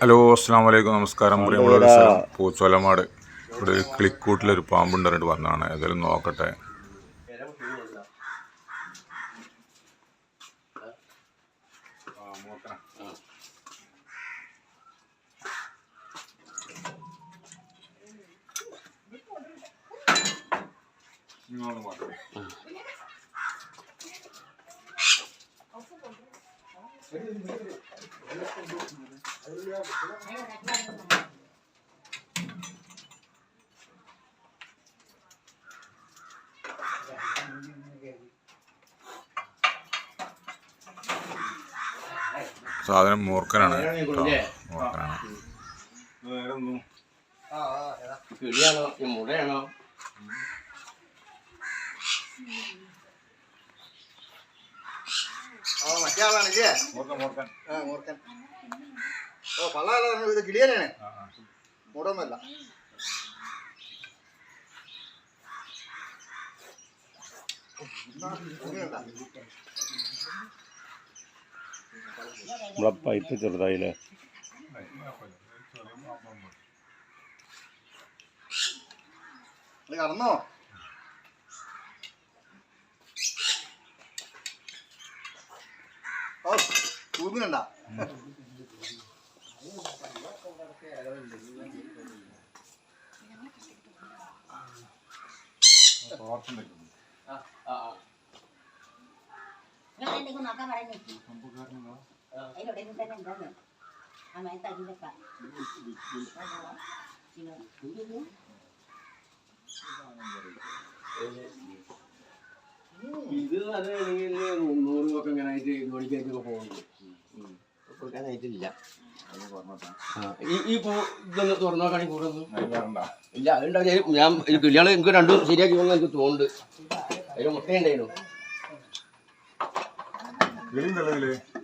Hello അസ്സാം വലൈക്കും നമസ്കാരം. പ്രിയമുള്ള പൂച്ചോലമാട്. ഇവിടെ ഒരു കിളിക്കൂട്ടിലൊരു പാമ്പുണ്ട് പറഞ്ഞിട്ട് പറഞ്ഞാണ് ഏതായാലും നോക്കട്ടെ. സാധനം മൂർക്കനാണ് കേട്ടോ. മൂർഖനാണ്. കിളിയാണോ? മുടയാണോ ആ മറ്റേ ആളാണല്ലേ ആ ഓ പള്ളാണ് ഇത് കിളിയനാണ്? മൂടൊന്നുമല്ല. നമ്മളെ പൈപ്പ് ചെറുതായില്ലേ? കടന്നോ? തൂങ്ങണ്ട നോക്കാൻ നൂറ് ഒക്കെ ഇങ്ങനെ ആയിട്ട് ജോലിക്കായിട്ടൊക്കെ പോകുന്നു കൊടുക്കാനായിട്ടില്ല. ഈ പൂ ഇതൊന്ന് തുറന്നു ഇല്ല അതുണ്ടാവും. ഞാൻ ഈ കിളികളെ എനിക്ക് രണ്ടും ശരിയാക്കി പോകുന്ന എനിക്ക് തോന്നുന്നുണ്ട്. അതിന് മുട്ടയുണ്ടായിരുന്നു.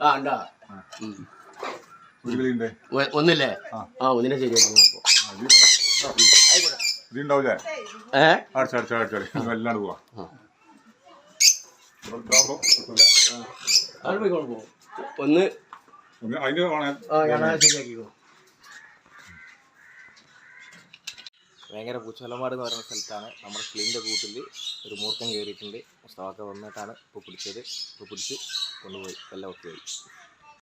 ആ ഉണ്ടാ. ഒന്നില്ലേ? ആ. ഒന്നിനെ ശരിയാക്കി ഏ? അടിച്ച അടിച്ച എല്ലാണ്ട് പോവാ. ഒന്ന് ഭയങ്കര പൂച്ചലമാട് എന്ന് പറയുന്ന സ്ഥലത്താണ് നമ്മുടെ ക്ലീന്റെ കൂട്ടിൽ ഒരു മൂർക്കം കയറിയിട്ടുണ്ട്. മുസ്തവാക്ക വന്നിട്ടാണ് ഇപ്പോൾ പിടിച്ചത്. ഇപ്പോൾ പിടിച്ച് കൊണ്ടുപോയി. എല്ലാം ഒക്കെ പോയി